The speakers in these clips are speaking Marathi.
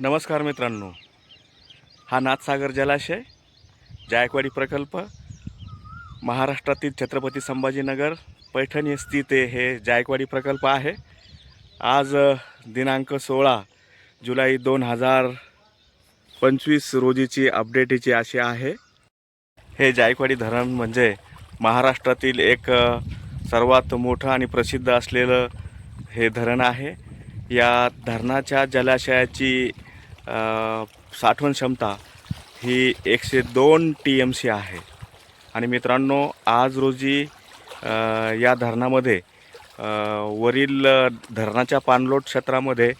नमस्कार मित्रांनो. हा नाथसागर जलाशय जायकवाडी प्रकल्प महाराष्ट्रातील छत्रपती संभाजीनगर पैठण स्थित आहे हे जायकवाडी प्रकल्प आहे. आज दिनांक सोळा जुलै दोन हजार पंचवीस रोजीची अपडेटीची अशी आहे. हे जायकवाडी धरण म्हणजे महाराष्ट्रातील एक सर्वात मोठं आणि प्रसिद्ध असलेलं हे धरण आहे. या धरणाच्या जलाशयाची साठवण क्षमता ही एकशे दोन टी एम सी आहे. आणि मित्रांनो आज रोजी या धरणामध्ये वरील धरणाच्या पाणलोट क्षेत्रामध्ये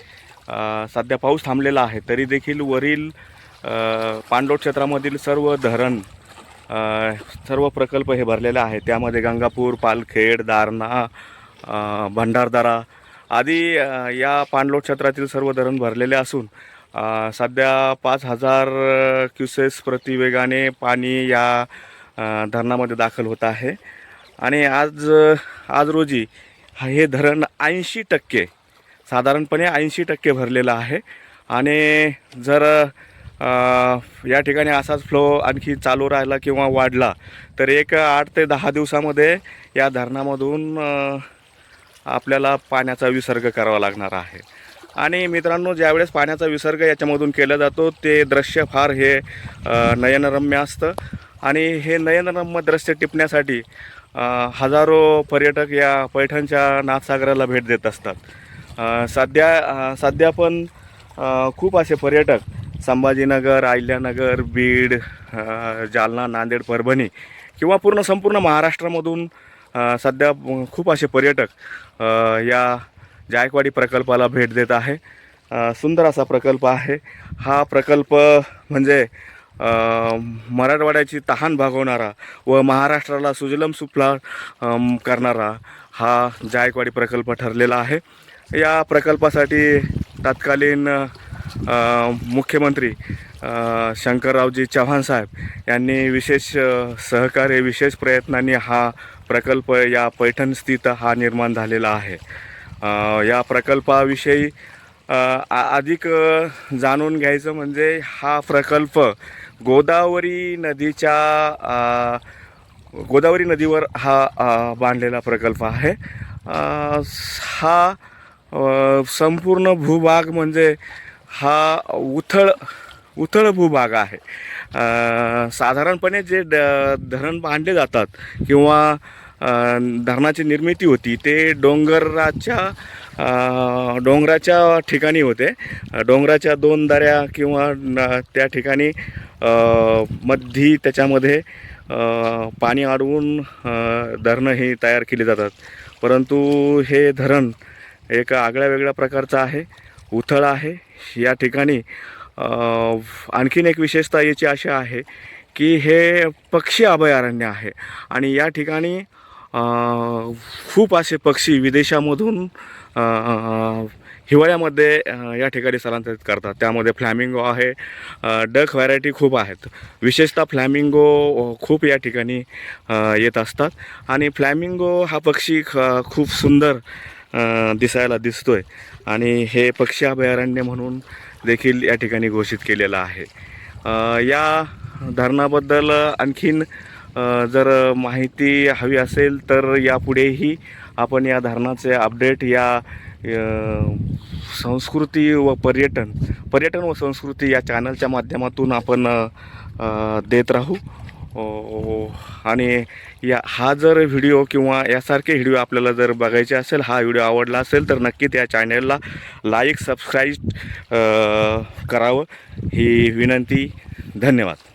सध्या पाऊस थांबलेला आहे. तरी देखील वरील पाणलोट क्षेत्रामधील सर्व धरण सर्व प्रकल्प हे भरलेले आहे त्यामध्ये गंगापूर पालखेड दारणा भंडारदारा आधी या पाणलोट क्षेत्रातील सर्व धरण भरलेले असून सध्या पाच हजार क्युसेस प्रतिवेगाने पाणी या धरणामध्ये दाखल होत आहे. आणि आज आज रोजी हे धरण ऐंशी टक्के साधारणपणे ऐंशी टक्के भरलेलं आहे. आणि जर या ठिकाणी असाच फ्लो आणखी चालू राहिला किंवा वाढला तर एक आठ ते दहा दिवसामध्ये या धरणामधून आपल्याला पाण्याचा विसर्ग करावा लागणार आहे. आणि मित्रांनो ज्यावेळेस पाण्याचा विसर्ग याच्यामधून केला जातो ते दृश्य फार हे नयनरम्य असतं. आणि हे नयनरम्य दृश्य टिपण्यासाठी हजारो पर्यटक या पैठणच्या नाथसागराला भेट देत असतात. सध्या सध्या पण खूप असे पर्यटक संभाजीनगर अहिल्यानगर बीड जालना नांदेड परभणी किंवा पूर्ण संपूर्ण महाराष्ट्रामधून सध्या खूप असे पर्यटक या जायकवाडी प्रकल्पाला भेट देत आहे. सुंदर असा प्रकल्प आहे. हा प्रकल्प म्हणजे मराठवाड्याची तहान भागवणारा व महाराष्ट्राला सुजलम सुफला करणारा हा जायकवाडी प्रकल्प ठरलेला आहे. या प्रकल्पासाठी तत्कालीन मुख्यमंत्री शंकररावजी चव्हाण साहेब यांनी विशेष सहकार्य विशेष प्रयत्नांनी हा प्रकल्प या पैठणस्थित हा निर्माण झालेला आहे. या प्रकल्पाविषयी आ- अधिक जाणून घ्यायचं म्हणजे हा प्रकल्प गोदावरी नदीच्या गोदावरी नदीवर हा बांधलेला प्रकल्प आहे. हा संपूर्ण भूभाग म्हणजे हा उथळ उथळ भूभाग आहे. साधारणपणे जे ड धरण बांधले जातात किंवा धरणाची निर्मिती होती ते डोंगराच्या डोंगराच्या ठिकाणी होते. डोंगराच्या दोन दऱ्या किंवा न- त्या ठिकाणी मध्ये मधी त्याच्यामध्ये पाणी अडवून धरणं ही तयार केली जातात. परंतु हे धरण एक आगळ्या वेगळ्या प्रकारचं आहे. उथळ आहे. या ठिकाणी आणखीन एक विशेषता याची अशी आहे की हे पक्षी अभयारण्य आहे. आणि या ठिकाणी खूप असे पक्षी विदेशामधून हिवाळ्यामध्ये या ठिकाणी स्थलांतरित करतात. त्यामध्ये फ्लॅमिंगो आहे डक व्हरायटी खूप आहेत. विशेषतः फ्लॅमिंगो खूप या ठिकाणी येत असतात. आणि फ्लॅमिंगो हा पक्षी ख खूप सुंदर दिसायला दिसतोय. आणि हे पक्षी अभयारण्य म्हणून देखील या ठिकाणी घोषित केलेलं आहे. या धरणाबद्दल आणखीन जर माहिती हवी असेल तर यापुढेही आपण या धरणाचे अपडेट या संस्कृती व पर्यटन पर्यटन व संस्कृती या चॅनलच्या माध्यमातून आपण देत राहू. आणि या हा जर व्हिडिओ किंवा यासारखे व्हिडिओ आपल्याला जर बघायचे असेल हा व्हिडिओ आवडला असेल तर नक्की त्या चॅनलला लाईक सबस्क्राईब करावं. ही विनंती. धन्यवाद.